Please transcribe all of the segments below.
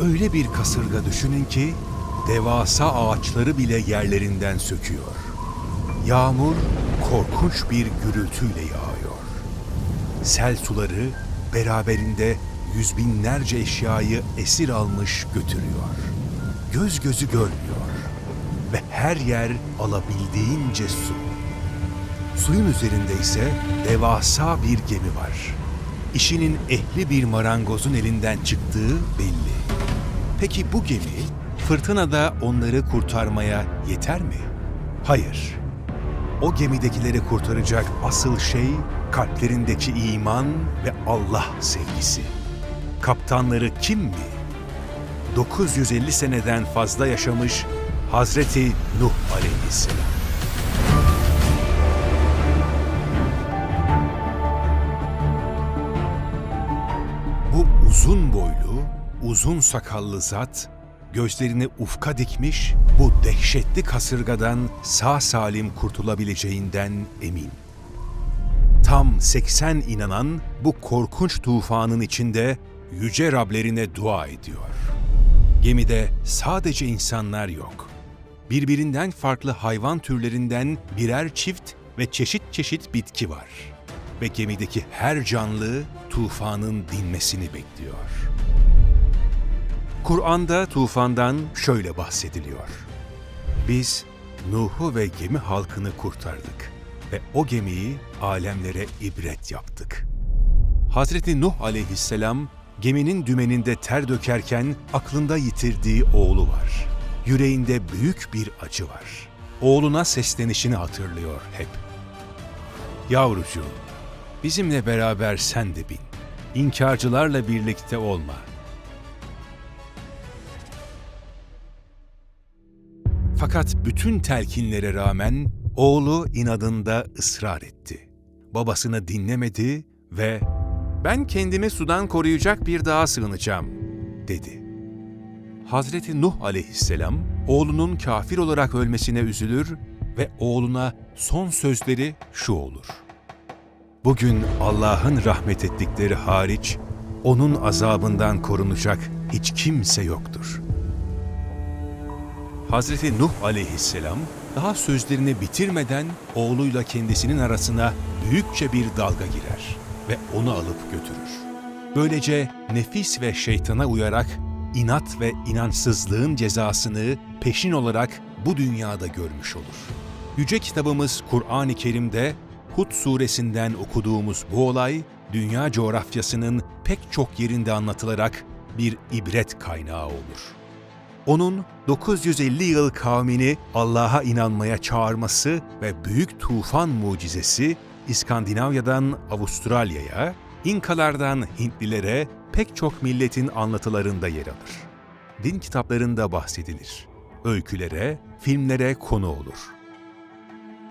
Öyle bir kasırga düşünün ki devasa ağaçları bile yerlerinden söküyor. Yağmur korkunç bir gürültüyle yağıyor. Sel suları beraberinde yüz binlerce eşyayı esir almış götürüyor. Göz gözü görmüyor ve her yer alabildiğince su. Suyun üzerinde ise devasa bir gemi var. İşinin ehli bir marangozun elinden çıktığı belli. Peki bu gemi fırtınada onları kurtarmaya yeter mi? Hayır. O gemidekileri kurtaracak asıl şey kalplerindeki iman ve Allah sevgisi. Kaptanları kim mi? 950 seneden fazla yaşamış Hazreti Nuh aleyhisselam. Bu uzun boylu, uzun sakallı zat gözlerini ufka dikmiş bu dehşetli kasırgadan sağ salim kurtulabileceğinden emin. Tam 80 inanan bu korkunç tufanın içinde yüce Rablerine dua ediyor. Gemide sadece insanlar yok. Birbirinden farklı hayvan türlerinden birer çift ve çeşit çeşit bitki var. Ve gemideki her canlı tufanın dinmesini bekliyor. Kur'an'da tufandan şöyle bahsediliyor. Biz Nuh'u ve gemi halkını kurtardık ve o gemiyi alemlere ibret yaptık. Hazreti Nuh aleyhisselam geminin dümeninde ter dökerken aklında yitirdiği oğlu var. Yüreğinde büyük bir acı var. Oğluna seslenişini hatırlıyor hep. Yavrucuğum, bizimle beraber sen de bin. İnkarcılarla birlikte olma. Fakat bütün telkinlere rağmen oğlu inadında ısrar etti. Babasını dinlemedi ve "Ben kendimi sudan koruyacak bir dağa sığınacağım." dedi. Hazreti Nuh aleyhisselam oğlunun kafir olarak ölmesine üzülür ve oğluna son sözleri şu olur. Bugün Allah'ın rahmet ettikleri hariç onun azabından korunacak hiç kimse yoktur. Hazreti Nuh aleyhisselam daha sözlerini bitirmeden oğluyla kendisinin arasına büyükçe bir dalga girer ve onu alıp götürür. Böylece nefis ve şeytana uyarak inat ve inançsızlığın cezasını peşin olarak bu dünyada görmüş olur. Yüce kitabımız Kur'an-ı Kerim'de Hud suresinden okuduğumuz bu olay, dünya coğrafyasının pek çok yerinde anlatılarak bir ibret kaynağı olur. Onun 950 yıl kavmini Allah'a inanmaya çağırması ve büyük tufan mucizesi İskandinavya'dan Avustralya'ya, İnkalardan Hintlilere pek çok milletin anlatılarında yer alır. Din kitaplarında bahsedilir. Öykülere, filmlere konu olur.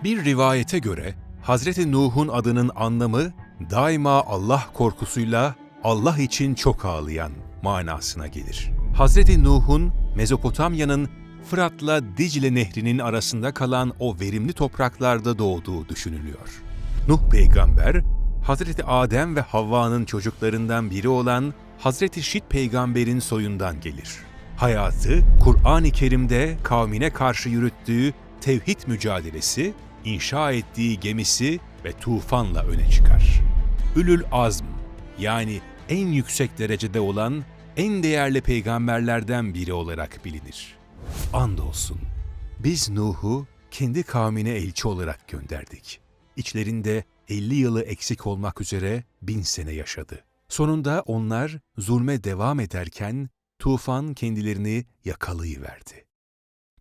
Bir rivayete göre Hazreti Nuh'un adının anlamı daima Allah korkusuyla Allah için çok ağlayan manasına gelir. Hazreti Nuh'un Mezopotamya'nın Fırat'la Dicle Nehri'nin arasında kalan o verimli topraklarda doğduğu düşünülüyor. Nuh peygamber, Hazreti Adem ve Havva'nın çocuklarından biri olan Hazreti Şit peygamberin soyundan gelir. Hayatı, Kur'an-ı Kerim'de kavmine karşı yürüttüğü tevhid mücadelesi, inşa ettiği gemisi ve tufanla öne çıkar. Ülül azm yani en yüksek derecede olan en değerli peygamberlerden biri olarak bilinir. Andolsun biz Nuh'u kendi kavmine elçi olarak gönderdik. İçlerinde 50 yılı eksik olmak üzere bin sene yaşadı. Sonunda onlar zulme devam ederken tufan kendilerini yakalayıverdi.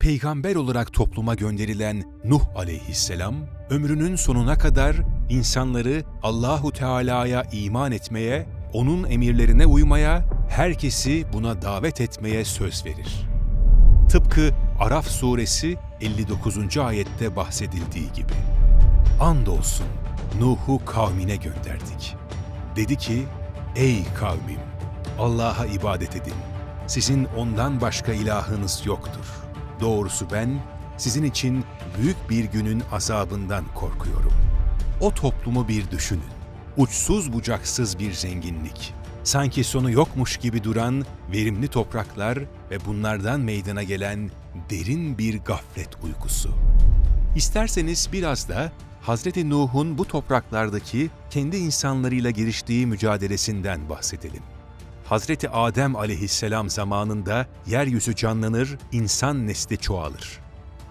Peygamber olarak topluma gönderilen Nuh aleyhisselam, ömrünün sonuna kadar insanları Allahu Teala'ya iman etmeye, onun emirlerine uymaya, herkesi buna davet etmeye söz verir. Tıpkı Araf suresi 59. ayette bahsedildiği gibi. Andolsun Nuh'u kavmine gönderdik. Dedi ki, ey kavmim, Allah'a ibadet edin. Sizin ondan başka ilahınız yoktur. Doğrusu ben sizin için büyük bir günün azabından korkuyorum. O toplumu bir düşünün. Uçsuz bucaksız bir zenginlik, sanki sonu yokmuş gibi duran verimli topraklar ve bunlardan meydana gelen derin bir gaflet uykusu. İsterseniz biraz da Hazreti Nuh'un bu topraklardaki kendi insanlarıyla giriştiği mücadelesinden bahsedelim. Hazreti Adem aleyhisselam zamanında yeryüzü canlanır, insan nesli çoğalır.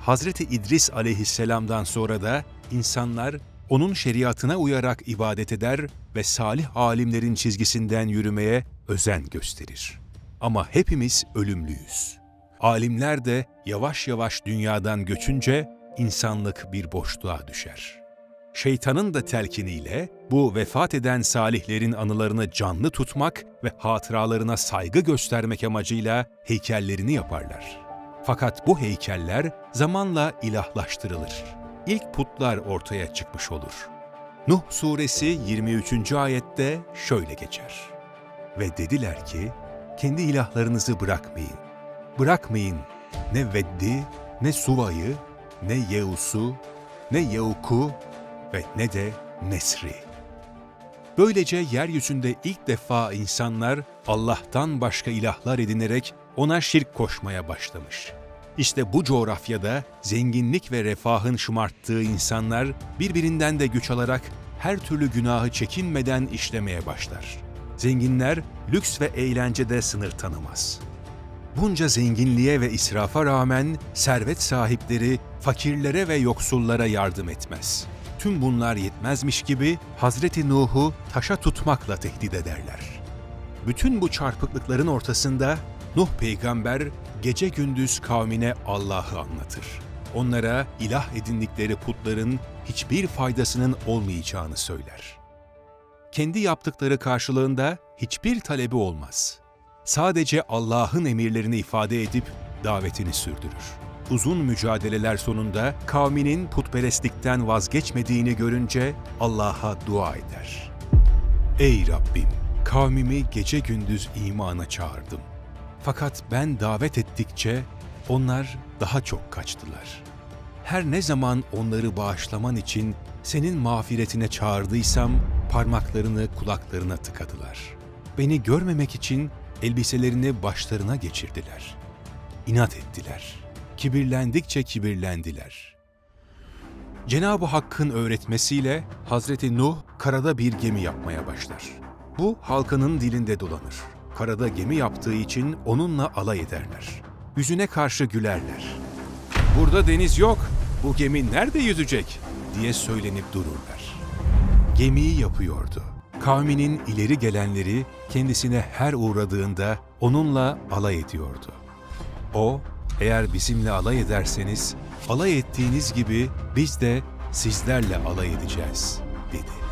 Hazreti İdris aleyhisselamdan sonra da insanlar onun şeriatına uyarak ibadet eder ve salih alimlerin çizgisinden yürümeye özen gösterir. Ama hepimiz ölümlüyüz. Alimler de yavaş yavaş dünyadan göçünce insanlık bir boşluğa düşer. Şeytanın da telkiniyle bu vefat eden salihlerin anılarını canlı tutmak ve hatıralarına saygı göstermek amacıyla heykellerini yaparlar. Fakat bu heykeller zamanla ilahlaştırılır. İlk putlar ortaya çıkmış olur. Nuh suresi 23. ayette şöyle geçer. Ve dediler ki, kendi ilahlarınızı bırakmayın. Bırakmayın ne Veddi, ne Suva'yı, ne Yeus'u, ne Yeuk'u ve ne de Nesri. Böylece yeryüzünde ilk defa insanlar Allah'tan başka ilahlar edinerek ona şirk koşmaya başlamış. İşte bu coğrafyada zenginlik ve refahın şımarttığı insanlar birbirinden de güç alarak her türlü günahı çekinmeden işlemeye başlar. Zenginler lüks ve eğlencede sınır tanımaz. Bunca zenginliğe ve israfa rağmen servet sahipleri fakirlere ve yoksullara yardım etmez. Tüm bunlar yetmezmiş gibi Hazreti Nuh'u taşa tutmakla tehdit ederler. Bütün bu çarpıklıkların ortasında Nuh peygamber gece gündüz kavmine Allah'ı anlatır. Onlara ilah edindikleri putların hiçbir faydasının olmayacağını söyler. Kendi yaptıkları karşılığında hiçbir talebi olmaz. Sadece Allah'ın emirlerini ifade edip davetini sürdürür. Uzun mücadeleler sonunda kavminin putperestlikten vazgeçmediğini görünce Allah'a dua eder. Ey Rabbim! Kavmimi gece gündüz imana çağırdım. Fakat ben davet ettikçe onlar daha çok kaçtılar. Her ne zaman onları bağışlaman için senin mağfiretine çağırdıysam parmaklarını kulaklarına tıkadılar. Beni görmemek için elbiselerini başlarına geçirdiler. İnat ettiler. Kibirlendikçe kibirlendiler. Cenab-ı Hakk'ın öğretmesiyle Hazreti Nuh karada bir gemi yapmaya başlar. Bu halkının dilinde dolanır. Karada gemi yaptığı için onunla alay ederler. Yüzüne karşı gülerler. Burada deniz yok, bu gemi nerede yüzecek diye söylenip dururlar. Gemiyi yapıyordu. Kavminin ileri gelenleri kendisine her uğradığında onunla alay ediyordu. O, eğer bizimle alay ederseniz, alay ettiğiniz gibi biz de sizlerle alay edeceğiz, dedi.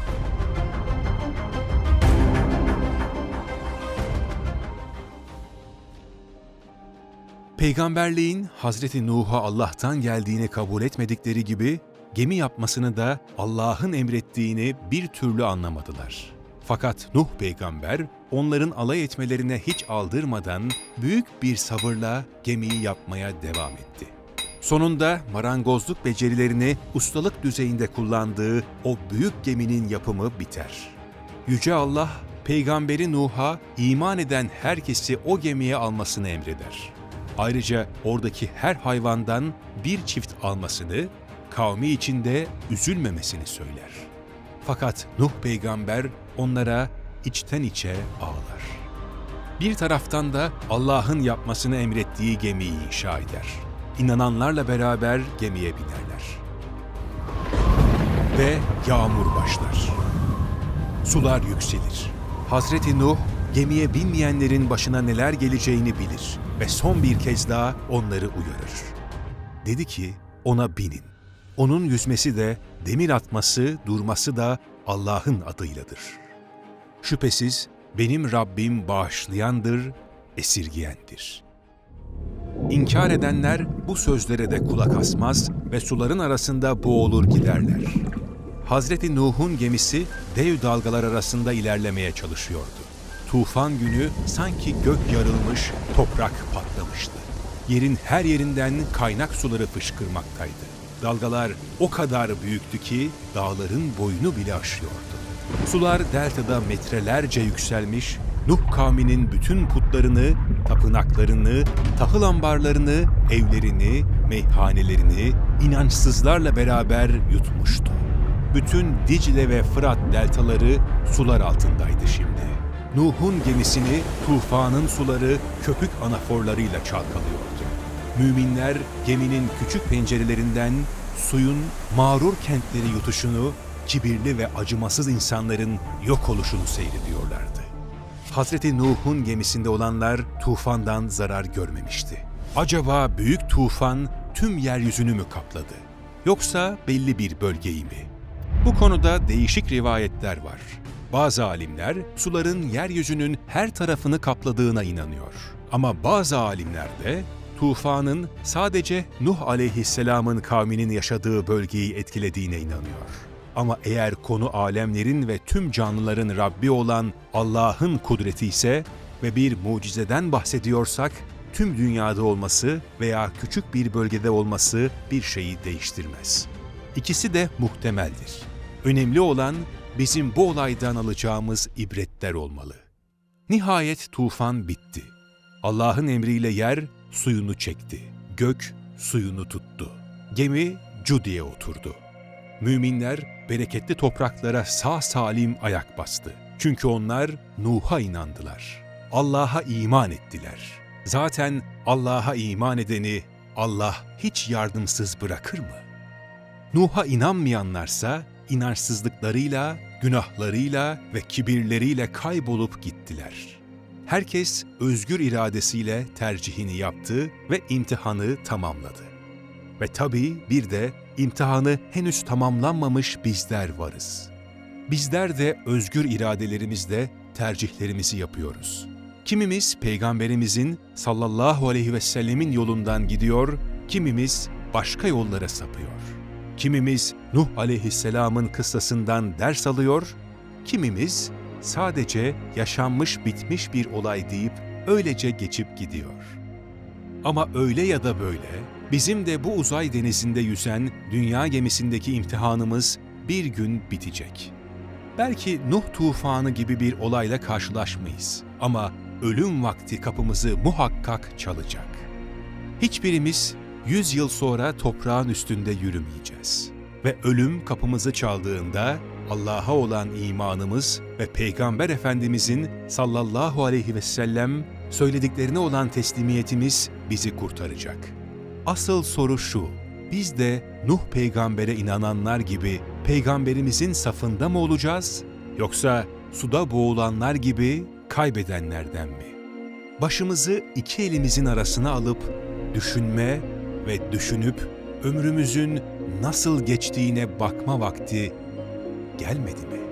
Peygamberliğin Hazreti Nuh'a Allah'tan geldiğini kabul etmedikleri gibi gemi yapmasını da Allah'ın emrettiğini bir türlü anlamadılar. Fakat Nuh peygamber onların alay etmelerine hiç aldırmadan büyük bir sabırla gemiyi yapmaya devam etti. Sonunda marangozluk becerilerini ustalık düzeyinde kullandığı o büyük geminin yapımı biter. Yüce Allah, peygamberi Nuh'a iman eden herkesi o gemiye almasını emreder. Ayrıca oradaki her hayvandan bir çift almasını, kavmi içinde üzülmemesini söyler. Fakat Nuh peygamber onlara içten içe ağlar. Bir taraftan da Allah'ın yapmasını emrettiği gemiyi inşa eder. İnananlarla beraber gemiye binerler. Ve yağmur başlar. Sular yükselir. Hazreti Nuh gemiye binmeyenlerin başına neler geleceğini bilir ve son bir kez daha onları uyarır. Dedi ki ona binin. Onun yüzmesi de, demir atması, durması da Allah'ın adıyladır. Şüphesiz benim Rabbim bağışlayandır, esirgiyendir. İnkar edenler bu sözlere de kulak asmaz ve suların arasında boğulur giderler. Hazreti Nuh'un gemisi dev dalgalar arasında ilerlemeye çalışıyordu. Tufan günü sanki gök yarılmış, toprak patlamıştı. Yerin her yerinden kaynak suları fışkırmaktaydı. Dalgalar o kadar büyüktü ki dağların boyunu bile aşıyordu. Sular deltada metrelerce yükselmiş, Nuh kavminin bütün putlarını, tapınaklarını, tahıl ambarlarını, evlerini, meyhanelerini inançsızlarla beraber yutmuştu. Bütün Dicle ve Fırat deltaları sular altındaydı şimdi. Nuh'un gemisini tufanın suları köpük anaforlarıyla çalkalıyordu. Müminler geminin küçük pencerelerinden suyun mağrur kentleri yutuşunu, kibirli ve acımasız insanların yok oluşunu seyrediyorlardı. Hazreti Nuh'un gemisinde olanlar tufandan zarar görmemişti. Acaba büyük tufan tüm yeryüzünü mü kapladı? Yoksa belli bir bölgeyi mi? Bu konuda değişik rivayetler var. Bazı alimler suların yeryüzünün her tarafını kapladığına inanıyor. Ama bazı alimler de tufanın sadece Nuh aleyhisselamın kavminin yaşadığı bölgeyi etkilediğine inanıyor. Ama eğer konu alemlerin ve tüm canlıların Rabbi olan Allah'ın kudreti ise ve bir mucizeden bahsediyorsak, tüm dünyada olması veya küçük bir bölgede olması bir şeyi değiştirmez. İkisi de muhtemeldir. Önemli olan bizim bu olaydan alacağımız ibretler olmalı. Nihayet tufan bitti. Allah'ın emriyle yer suyunu çekti. Gök suyunu tuttu. Gemi Cudi'ye oturdu. Müminler bereketli topraklara sağ salim ayak bastı. Çünkü onlar Nuh'a inandılar. Allah'a iman ettiler. Zaten Allah'a iman edeni Allah hiç yardımsız bırakır mı? Nuh'a inanmayanlarsa inançsızlıklarıyla, günahlarıyla ve kibirleriyle kaybolup gittiler. Herkes özgür iradesiyle tercihini yaptı ve imtihanı tamamladı. Ve tabii bir de imtihanı henüz tamamlanmamış bizler varız. Bizler de özgür iradelerimizle tercihlerimizi yapıyoruz. Kimimiz peygamberimizin sallallahu aleyhi ve sellemin yolundan gidiyor, kimimiz başka yollara sapıyor. Kimimiz Nuh aleyhisselamın kıssasından ders alıyor, kimimiz sadece yaşanmış bitmiş bir olay deyip öylece geçip gidiyor. Ama öyle ya da böyle bizim de bu uzay denizinde yüzen dünya gemisindeki imtihanımız bir gün bitecek. Belki Nuh tufanı gibi bir olayla karşılaşmayız ama ölüm vakti kapımızı muhakkak çalacak. Hiçbirimiz yüz yıl sonra toprağın üstünde yürümeyeceğiz. Ve ölüm kapımızı çaldığında Allah'a olan imanımız ve Peygamber Efendimizin sallallahu aleyhi ve sellem söylediklerine olan teslimiyetimiz bizi kurtaracak. Asıl soru şu, biz de Nuh peygambere inananlar gibi peygamberimizin safında mı olacağız yoksa suda boğulanlar gibi kaybedenlerden mi? Başımızı iki elimizin arasına alıp düşünme ve düşünüp ömrümüzün nasıl geçtiğine bakma vakti gelmedi mi?